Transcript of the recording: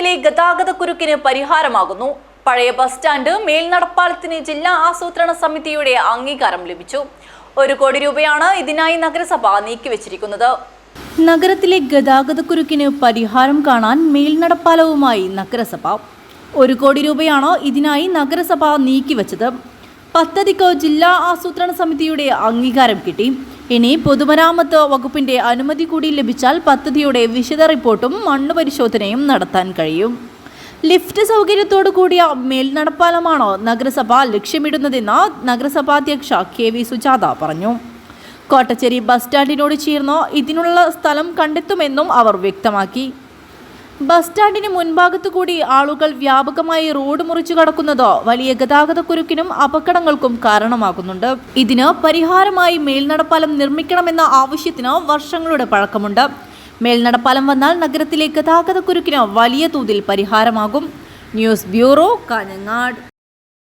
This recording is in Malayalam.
നഗരത്തിലെ ഗതാഗതക്കുരുക്കിന് പരിഹാരമാകുന്നു. പഴയ ബസ് സ്റ്റാൻഡ് മേൽനടപ്പാലത്തിന് ജില്ലാ ആസൂത്രണ സമിതിയുടെ അംഗീകാരം ലഭിച്ചു. ഒരു കോടി രൂപയാണ് ഇതിനായി നഗരസഭ നീക്കിവച്ചിരിക്കുന്നത്. നഗരത്തിലെ ഗതാഗതക്കുരുക്കിന് പരിഹാരം കാണാൻ മേൽനടപ്പാലവുമായി നഗരസഭ. ഒരു കോടി രൂപയാണ് ഇതിനായി നഗരസഭ നീക്കിവച്ചത്. പദ്ധതിക്ക് ജില്ലാ ആസൂത്രണ സമിതിയുടെ അംഗീകാരം കിട്ടി. ഇനി പൊതുമരാമത്ത് വകുപ്പിന്റെ അനുമതി കൂടി ലഭിച്ചാൽ പദ്ധതിയുടെ വിശദ റിപ്പോർട്ടും മണ്ണ് പരിശോധനയും നടത്താൻ കഴിയും. ലിഫ്റ്റ് സൗകര്യത്തോടു കൂടിയ മേൽനടപ്പാലമാണോ നഗരസഭ ലക്ഷ്യമിടുന്നതെന്ന് നഗരസഭാധ്യക്ഷ കെ വി സുജാത പറഞ്ഞു. കോട്ടച്ചേരി ബസ് സ്റ്റാൻഡിനോട് ചേർന്ന് ഇതിനുള്ള സ്ഥലം കണ്ടെത്തുമെന്നും അവർ വ്യക്തമാക്കി. ബസ് സ്റ്റാൻഡിന് മുൻഭാഗത്തു കൂടി ആളുകൾ വ്യാപകമായി റോഡ് മുറിച്ചു കടക്കുന്നത് വലിയ ഗതാഗതക്കുരുക്കിനും അപകടങ്ങൾക്കും കാരണമാകുന്നുണ്ട്. ഇതിന് പരിഹാരമായി മേൽനടപ്പാലം നിർമ്മിക്കണമെന്ന ആവശ്യത്തിന് വർഷങ്ങളുടെ പഴക്കമുണ്ട്. മേൽനടപ്പാലം വന്നാൽ നഗരത്തിലെ ഗതാഗതക്കുരുക്കിന് വലിയ തോതിൽ പരിഹാരമാകും. News bureau Kanhangad.